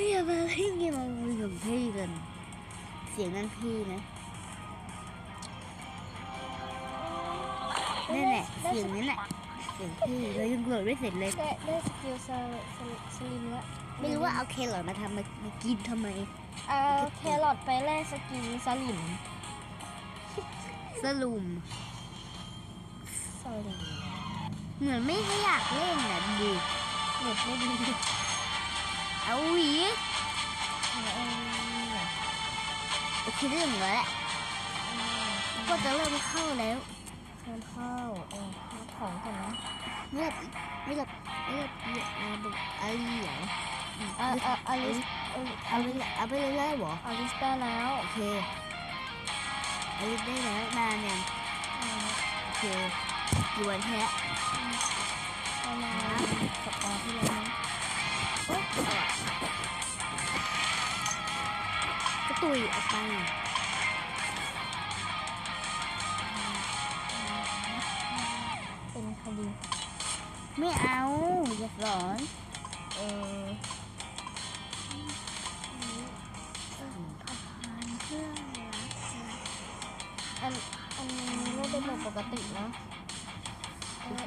ฮ้ยอย่ามาเล่นเกมมือกับพี่กันเสียงนั่นพี่นะนี่แหละเสียงนั้นแหละเสียงพี่เรายังโหลดไม่เสร็จเลยได้สกิลสลิมละไม่รู้ว่าเอาแครอทมาทำมามากินทำไมเอาแครอทไปแลกสกิลสลิมสลุมสลิมเหมือนไม่ให้อยากเล่นนะดูหมดไม่ดี เอาวีโอเคเรื่องแล้วแหละก็จะเริ่มเข้าแล้วเริ่เข้าเออขาของกันนะเลือดเลือดเลือดเลือดาบุกอะไาลีเหรออาอะไรเอาลิเอาไปเรื่อยหรออาลิสได้แล้วโอเคอาลิสได้แล้วนานยังโอเคกี่วันแท้ประมาณสัปดาที่แล้ กระตุยออกไปเป็นคดีไม่เอาอย่าร้อนเอออันนี้ไม่ได้แบบปกตินะโอเค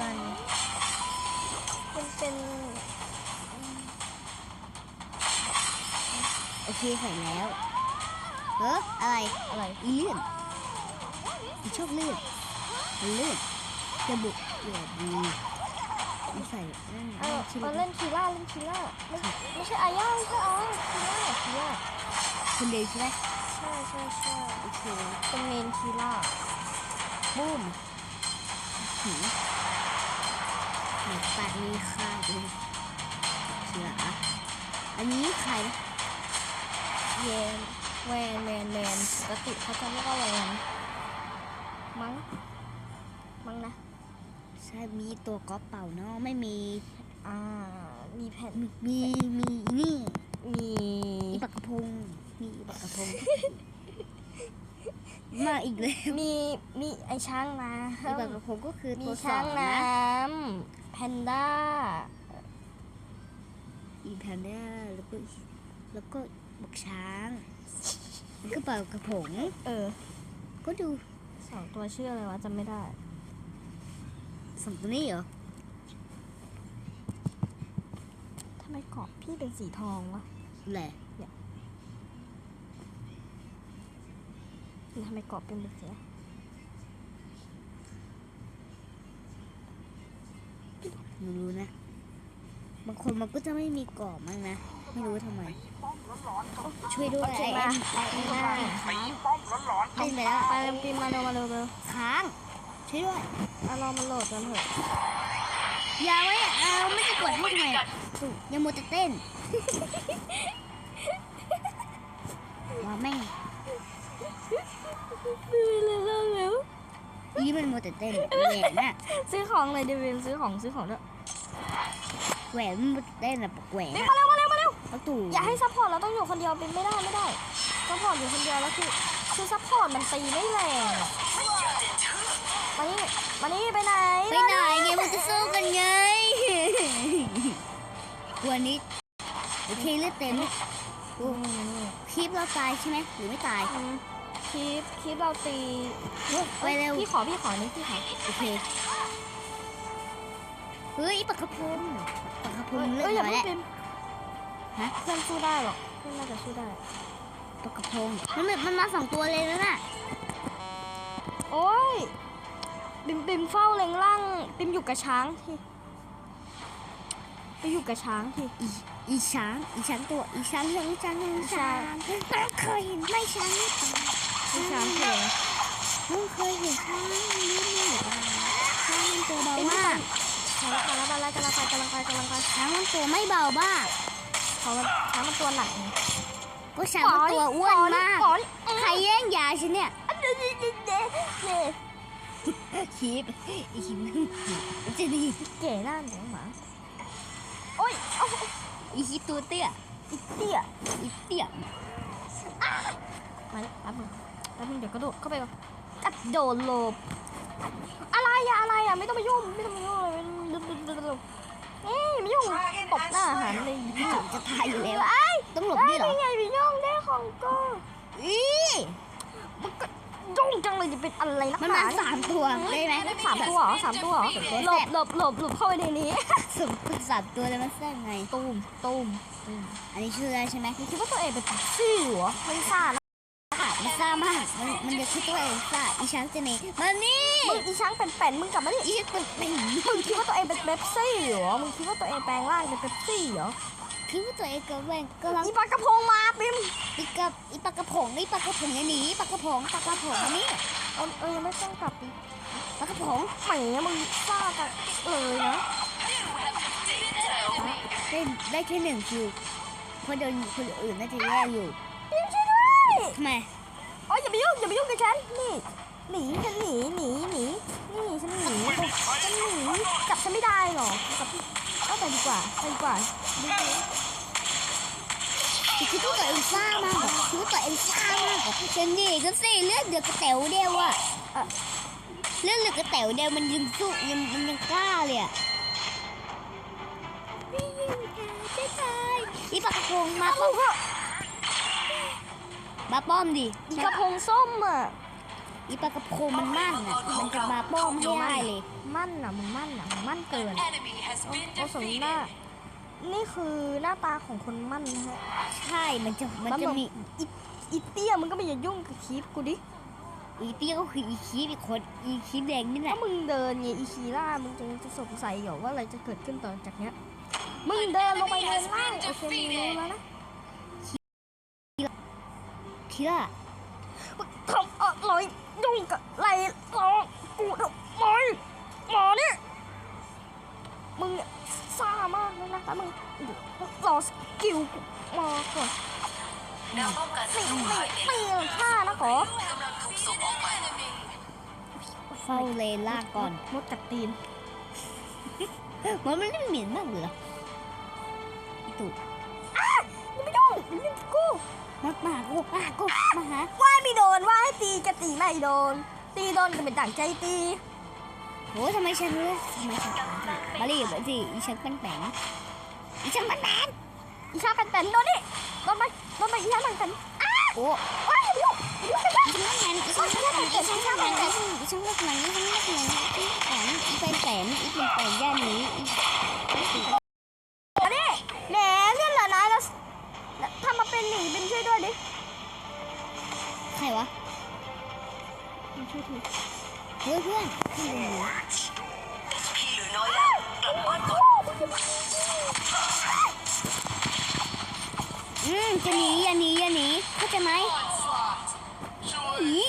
กัน มันเป็น โอเคใส่แล้ว เอออะไร อะไร อีเลื่อนอีชอบเลื่อนมันเลื่อนจะบุกเดือดดีมันใส่เออชิ้นเราเล่นคีล่าเล่นคีล่าไม่ใช่อาย่าไม่ใช่อาคีล่าคีล่าคนเดียวใช่ไหมใช่ใช่ใช่โอเคเป็นเมนคีล่าบูมหืมห นักปากมีค่าดูเสืออะอันนี้ใครเวนแวนแวนแวนปกติเขาจะเรียกว่าแวนมั้งมั้งนะใช่มีตัวก๊อปเป่าเนาะไม่มีอ่ามีแผ่นมีมีนี่มีอีปากกระพงมีอีปากกระพง มาอีกเลยมีมีไอช้างน้อีปากกระพงก็คือำมีตัวสช้าองงน้นะำแพนด้า อีแพนด้าแล้วก็แล้วก็บักช้างแล้วก็ปลากระพงเออก็ดูสองตัวชื่ออะไรวะจำไม่ได้ สองตัวนี้เหรอทำไมเกาะพี่เป็นสีทองวะแหละ หรือ ทำไมเกาะเป็นแบบเสียไม่รู้นะ บางคนมันก็จะไม่มีกรอบมั้งนะ ไม่รู้ทำไม ช่วยด้วยไอ้แอนไอ้แอนค้างเล่นไปแล้วไปเร็วปีนมาเร็วมาเร็วเร็วค้าง ช่วยด้วยเอารอมันโหลดกันเถอะ อย่าไว้เอาไม่จะกดให้ทำไมอะอย่ามัวแต่เต้นว่าแม่ง เร็วเร็วเร็วอีมันมัวแต่เต้นแหวนน่ะซื้อของเลยเดวินซื้อของซื้อของด้วยแหวนมันมัวแต่เต้นอะปกแหวนปีนอะมาเร็วมาเร็วมาเร็วประตูอย่าให้ซัพพอร์ตเราต้องอยู่คนเดียวเป็นไม่ได้ไม่ได้ซัพพอร์ตอยู่คนเดียวแล้วคือคือซัพพอร์ตมันตีไม่แรงอะมานี่มานี่ไปไหนไปไหนไงมันจะสู้กันไงวันนี้โอเคเลือดเต็มนี่โอ้มานี่คลิปเราตายใช่ไหมหรือไม่ตาย อืม คลิปคลิปเราตีไปเร็วพี่ขอพี่ขอนี่พี่ขอโอเคเฮ้ยปากกระพงปากกระพงเลือเอ้ดยอย่าน้อยเพิ่งแล้วปิมฮะเพื่อนสู้ได้หรอกเพื่อนน่าจะสู้ได้ปากกระพงมันเหมือนมันมาสองตัวเลยนะน่ะโอ้ยปิมปิมเฝ้าเล็งล่างปิมอยู่กับช้างทีไปอยู่กับช้างทีอีอีช้างอีช้างตัวอีช้างเลี้ยงช้างเลี้ยงช้างน้องเคยเห็นไหมช้างนี่ ป่ามีช้างเพลงน้องเคยเห็นช้างนี่นี่ป่าช้างมันตัวเบามากช้างกำลังไปกำลังไปกำลังไปางมันตัวไม่เบาบ้างเพราะว่าช้างมันตัวหนักไงก็ช้างมันตัวอ้วนมากก่อนใครแย่งยาฉันเนี่ยเด็ดเด็ดเด็ดเด็ดเด็ดคีบอีคิมจะดีเก๋หน้าหนูหมาโอ้ยเอาอีคิตัวเตี้ยอีเตี้ยอีเตี้ยมาแป๊บนึง แป๊บนึงเดี๋ยวกระโดดเข้าไปก่อนกระโดดหลบ อะไรอะอะไรอะไม่ต้องมายุ่งไม่ต้องมายุ่งเลยดึ๊ดดึ๊ดดึ๊ดดึ๊ดเอ้ยไม่ยุ่งตบหน้าหันเลยพี่จุ๋มจะตายอยู่แล้วอะไอ้ต้องหลบได้ด้วยเหรอไงไปยุ่งได้ของก็อีมันก็ยุ่งจังเลยจะเป็นอะไรนักมันหมานาสามตัวได้ไหมสามตัวเหรอสามตัวเหรอหลบหลบหลบหลบเข้าไปในนี้สมสามตัวแล้วมันแซ่บไงตูมตูมตูมอันนี้ชื่ออะไรใช่ไหมคิดว่าตัวเองเป็นซี่เหรอไม่ทราบนะค่ะ มันซ่ามากมันมันจะคือตัวเองซ่าอีช้างจะหนีมานี่มึงอีช้างเป็นแป่นมึงกลับมาดิอีตัวเป็นมึงคิดว่าตัวเองเป็นเบปซี่เหรอมึงคิดว่าตัวเองแปลงร่างเป็นเบปซี่เหรอคือว่าตัวเองกำลังกำลังอีปลากระพงมาปิมอีกับอีปลากระผงอีปลากระผงอย่าหนีปลากระผงปลากระผงอันนี้เออเออไม่ต้องกลับดิปลากระผงแหมมึงซ่ากันเลยนะได้ได้แค่หนึ่งคิวคนเดินคนอื่นน่าจะแย่อยู่ปิมช่วยด้วยทำไมโอ้ยอย่าไปยุ่งอย่าไปยุ่งกับฉันนี่หนีฉันหนีหนีหนีนี่ฉันหนีฉันหนีจับฉันไม่ได้หรอกจับเอาไปดีกว่าไปดีกว่าดูสิคิดว่าตัวเองซ่ามากอะคิดว่าตัวเองซ่ามากอะจะหนีก็สิเลือดเดือดกระแต๋วเดียวอะอะเลือดเหลือกระแต๋วเดียวมันยังสู้ยังมันยังกล้าเลยอะวิ่งค่ะเจ๊ชายอีปลากระพงมาป้อ มมาป้อมดิอีกระพงส้มอะอีปลากระพงมันมั่นอะมันจะมาป้อมให้ได้เลย มั่นอะมึงมั่นอะมึงมั่นเกิน enemy has โอ้ been โอ้สมหน้า defeated. นี่คือหน้าตาของคนมั่นนะฮะใช่มันจะมันจะมีอีอีเตี้ยมึงก็ไม่อย่ายุ่งกับคลิปกูดิอีเตี้ยก็คืออีคีบอีกคนอีคีบแดงนี่แหถ้าละมึงเดินไงอีคีล่ามึงจะจะสงสัยเหรอว่าอะไรจะเกิดขึ้นต่อจากเนี้ยมึงเดินลงไปในล่างโอเคมึงรู้แล้วนะ คีล่ามึงทำอะไรยุ่งกับอะไรลองกูทำไมหมอเนี่ยมึงเนี่ยซ่ามากเลยนะแต่มึงรอสกิลกูมาก่อนแนวป้องกันนี่ศัตรูนี่หายไปนี่ฆ่านะขอกำลังถูกส่งออกไปเฝ้าเลนล่างก่อนมดกัดตีนมันไม่ได้เหม็นมากเลยเหรออีตุอย่าไปยุ่งอย่าไปยุ่ง กับกูมามากูมากูมาหาว่ายไม่โดนว่ายตีจะตีไม่โดน ตีโดนก็เป็นต่างใจตีโหทำไมฉันรู้ทำไมฉันมารีบไปสิอีฉันเป็นแปงอีฉันเป็นแปงอีชาเป็นเป็นโดนดิโดนไปโดนไปอีชาเป็นเป็นโอ้ว้ายอย่าไปยุ่งอย่าไปยุ่งกันนะอีฉันเป็นแปงอีฉันเป็นแปงอีฉันเป็นแปงอีฉันเป็นแปงอีฉันเป็นแปงอีเป็นแปงอีเป็นแปงย่านนี้อีมาดิ ใครวะช่วยทีเฮ้ยเพื่อนเพื่อนพี่เหลือน้อยแล้วกลับบ้านก่อนอืมจะหนีอย่าหนีอย่าหนีเข้าใจไหมอี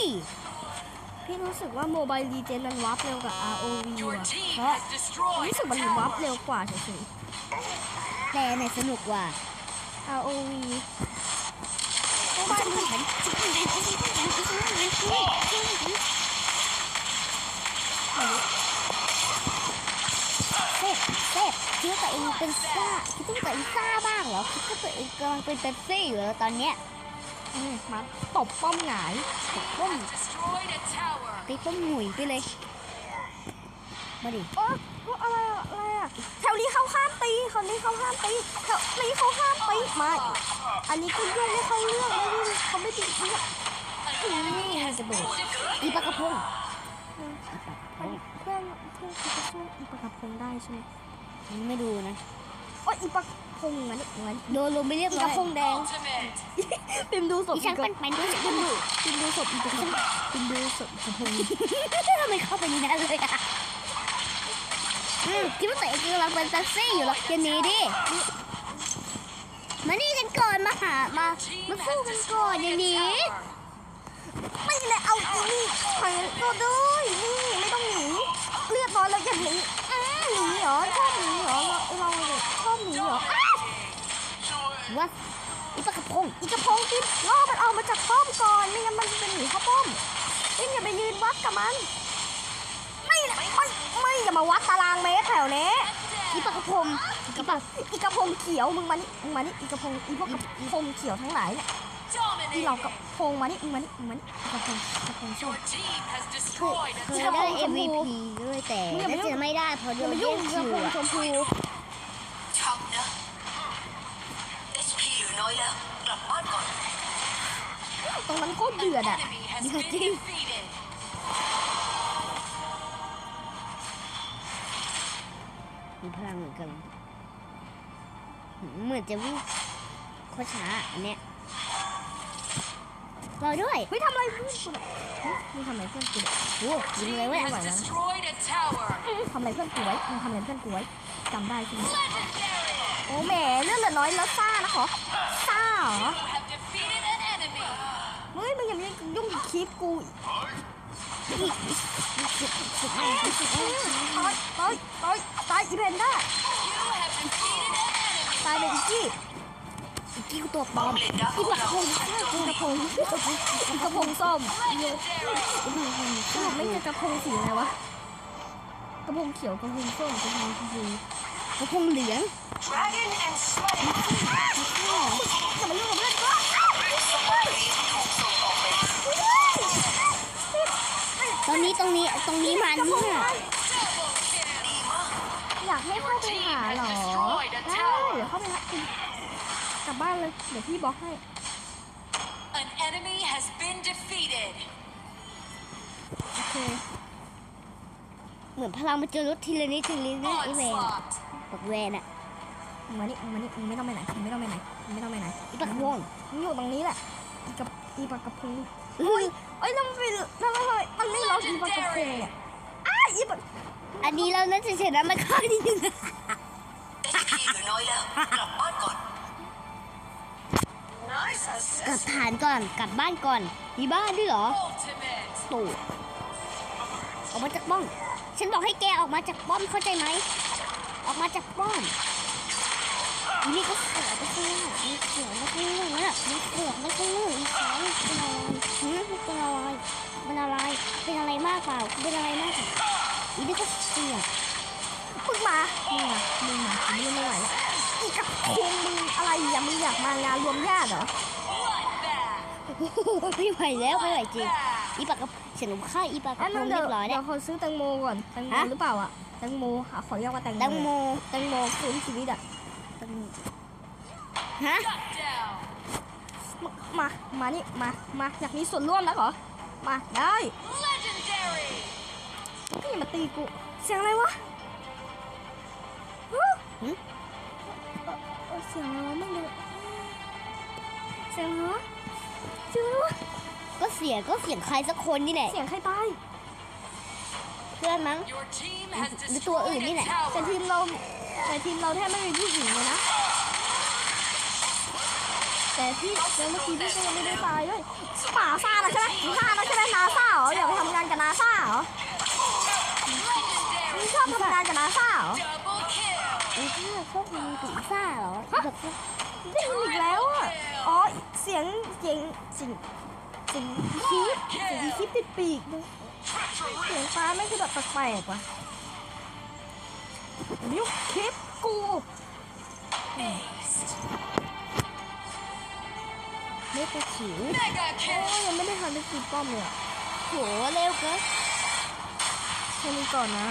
พี่รู้สึกว่าโมบายรีเจนมันวับเร็วกว่า ROV Your ว่ะ team เพราะ has destroyed รู้สึกมัน a วับ tower. เร็วกว่าเฉยแต่ไหนสนุกกว่าๆ ROV โมบายฉั เซฟเซฟคิดว่าตัวเองเป็นซ่าคิดว่าตัวเองซ่าบ้างเหรอคิดว่าตัวเองกำลังเป็นเป๊ปซี่อยู่แล้วตอนเนี้ยอืมมาตบป้อมหงายป้อมตีป้อมหนุ่ยไปเลยมาดิโอ๊ยโอ๊ยอะไรอะอะไรอะแถวนี้เขาห้ามตีแคนนี้เขาห้ามตีแถวนี้เขาห้ามตีไม่อันนี้ก็ยุ่งไม่เข้าเรื่องไม่ยุ่งเขาไม่ตีเรื่ องนี่จะโดดอีปลากระพงเพื่อนเพื่อนเขาจะสู้อีปลากระพงได้ใช่ไหมไม่ดูนะโอ๊ยอีปลากระพงงั้นงั้นโดนลงไปเรียบอีร้กอระยพงแดง Ultimate. ปิมดูศพอีฉันกระเป็นไปด้วยฉันดูปิมดูศพอีกระพงปิมดูศพอีกระพงทำไมเข้าไปในนั้นเลยอะอืมคิดว่าตัวเองกำลังเป็นแท็กซี่อยู่หรอกอย่าหนีดิ มานี่กันก่อนมาหามา มาสู้กันก่อนอย่าหนี ไม่เลยเอาอีนี่ไปก็ด้วยนี่ไม่ต้องหนีเลือดน้อยแล้วอย่าหนีอ้าหนีเหรอชอบหนีเหรอเราเราเนี่ยชอบหนีว่าอีปลากระพงอีกระพงกินล่อมันออกมาจากป้อมก่อนไม่งั้นมันจะหนีเข้าป้อมอินอย่าไปยืนวัดกับมันไม่นะไม่ไม่อย่ามาวัดตารางเมตรแถวนี้อีปากระพงอีปลาอีกระพงเขียวมึงมานี่มึงมานี่อีกระพงอีพวกกระพงเขียวทั้งหลายเนี่ย อีเรากระพงมานี่มึงมานี่มึงมานี่อีกระพงกระพงส้มเคยได้งชมพู MVP ด้วยแต่น่าจะไม่ได้เพราะโดอย่านมาเรียุ่งกกระพงชมพูช็อกนะ HP เหลือน้อยแล้วกลับบ้านก่อนตรงนั้นโคตรเดือดอะเดือดจริงมีพลังเหมือนกันเหมือนจะวิ่งโคตรช้าอันเนี้ย รอด้วยเฮ้ยทำอะไรเพื่อนกูเนี่ยเฮ้ยมึงทำอะไรเพื่อนกูเนี่ยโอ้ยิงเลยเว้ย Has destroyed a tower. ทำอะไรเพื่อนกูไว้มึงทำอะไรเพื่อนกูไว้จำได้ใช่ไหม Legendary. โอ้แหมเรื่องเหลือน้อยแล้วซ่านะขอซ่าเหรอ You have defeated an enemy. เฮ้ยมึงอย่ามายุ่งกับคลิปกูอีกตายตายตายตายอีเพนด้า You have defeated an enemy. ตายเป็นอีกกี้อี กกี้กูตัวปลอมเลนดักขอีองกระเราพงอีกระพงอีกระพงส้ม Legendary. สรุปไม่ใช่กระพงสีอะไรวะกระพงเขียวกระพงส้มกระพงชมพูกระพงเหลือง Dragon and Slayer. อย่ามายุ่งกับเพื่อนกู Somebody ถูกส่งออกไปตอนนี้ตรงนี้ตรงนี้มันกระพงเนี่ยไฟ Double kill. อยากให้เข้าไปหาเหรอได้เดี๋ยวเข้าไปหาคุณก ลับบ้านเลย เดี๋ยวพี่บล็อกให้ An enemy has been defeated. โอเค เหมือนพลังมันจะลดทีละนิดทีละนิดนะไอแวน Onslaught. บอกแวนอะมึงมานี่มึงมานี่มึงไม่ต้องไปไหนมึงไม่ต้องไปไหนมึงไม่ต้องไปไหนอีปลากระพงมึงอยู่ตรงนี้แหละอีกับอีปลากระพงเฮ้ยเอ้ยแล้วมันไปแล้วมันมันไม่ล็อกอีปลากระพงเนี่ยอ้ายอีปลาอันนี้เราน่าจะชนะมาค่านิดนึง HP เหลือน้อยแล้วกลับบ้านก่อน Nice กลับฐานก่อนกลับบ้านก่อน มีบ้านด้วยเหรอตู่ออกมาจากป้อมฉันบอกให้แกออกมาจากป้อมเข้าใจไหมออกมาจากป้อมนี่ก็เสือไปข้างหน้ามีเสือกไปข้างหน้าน่ะมีเสือกไปข้างหน้าอีกสอเป็นอะไรหืมเป็นอะไรเป็นอะไรเป็นอะไรมากเปล่าเป็นอะไรมากเปล่าอีนี่ก็เสือกมึงมามึงมามึงมาผมไม่ไม่ไหวแล้ว กระพงมึงอะไรอย่ามึงอยากมางานรวมญาติเหรอ Bloodbath. ไม่ไหวแล้วไม่ไหวจริง Bloodbath. อีปากกระฉันฆ่าอีปากกระอันพนั้นงเดี๋เรียวยบร้อยเดี๋แล้ยววเขาซื้อแตงโมก่อนแตงโมฮะหรือเปล่าอะแตงโมหาขอเรียกว่าแตงโมแตงโมแตงโมฟื้นชีวิตอะฮะ Shut down. มา มานี่ มา มาอยากมีส่วนร่วมแล้วเหรอ มาได้ Legendary. ก็อย่ามาตีกู เสียงอะไรวะฮะหึเอ่อ เอ่อเสียงอะไรวะไม่รู้เสียงอะไรวะเสียงอะไรวะก็เสียงก็เสียงใครสักคนนี่แหละเสียงใครตายเพื่อนมั้ง Your team has หรือตัวอื่น destroyed นี่ a แหละแต่ tower. ทีมเราแต่ทีมเราแทบไม่มีผู้หญิงเลยนะแต่ที่แต่เมื่อกี้พี่ก็ยังไม่ได้ตายด้วยป่าซ่านะใช่ไหมซ่านะใช่ไหมนาซ่าเหรออยากไปทำงานกับนาซ่าเหรอ Legendary. มึงชอบทำงานกับนาซ่าเหรอ Double kill. ไอ้ที่ชอบมีผีซ่าเหรอ แบบได้ยินอีกแล้วอะ อ๋อ เสียง เสียงเสียงเสียงคลิปเสียงคลิปติดปีกด้วยเสียงฟ้าไม่คือแบบแปลกๆว่ะนิ้วคลิปกู Aced. ไม่กระฉิวโอ้ยังไม่ได้ทันได้ตีป้อมเลยอะโหเร็วเกินแค่นี้ก่อนนะ